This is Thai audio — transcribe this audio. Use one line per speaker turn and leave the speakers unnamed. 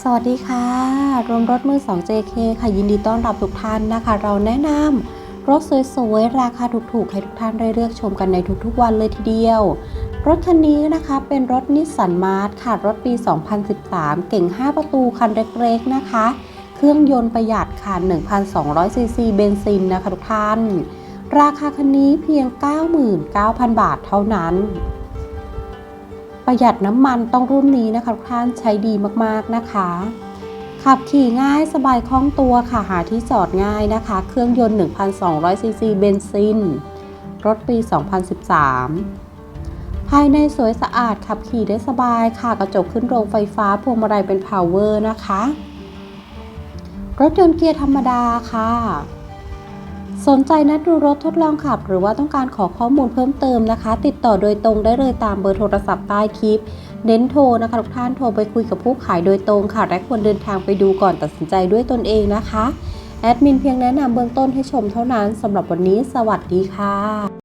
สวัสดีค่ะ รวมรถมือ 2 JK ค่ะ ยินดีต้อนรับทุกท่านนะคะ เราแนะนำรถสวยๆ ราคาถูกๆ ให้ทุกท่านได้เลือกชมกันในทุกๆ วันเลยทีเดียว รถคันนี้นะคะเป็นรถนิสสันมาร์ทค่ะ รถปี 2013 เก่ง 5 ประตูคันเล็กๆ นะคะ เครื่องยนต์ประหยัดค่ะ 1,200 ซีซีเบนซินนะคะทุกท่าน ราคาคันนี้เพียง 99,000 บาทเท่านั้น ประหยัดน้ำมันต้องรุ่นนี้นะคะทุกท่านใช้ดีมากๆนะคะ ขับขี่ง่ายสบายคล่องตัวค่ะหาที่จอดง่ายนะคะ เครื่องยนต์ 1,200ซีซีเบนซิน รถปี 2013 ภายในสวยสะอาดขับขี่ได้สบายค่ะกระจกขึ้นโรงไฟฟ้าพวงมาลัยเป็นพาวเวอร์นะคะ รถยนต์เกียร์ธรรมดาค่ะ สนใจนัดดูรถทดลองขับ หรือว่าต้องการขอข้อมูลเพิ่มเติมนะคะ ติดต่อโดยตรงได้เลยตามเบอร์โทรศัพท์ใต้คลิป เน้นโทรนะคะทุกท่านโทรไปคุยกับผู้ขายโดยตรงค่ะ และควรเดินทางไปดูก่อนตัดสินใจด้วยตนเองนะคะ แอดมินเพียงแนะนำเบื้องต้นให้ชมเท่านั้นสำหรับวันนี้ สวัสดีค่ะ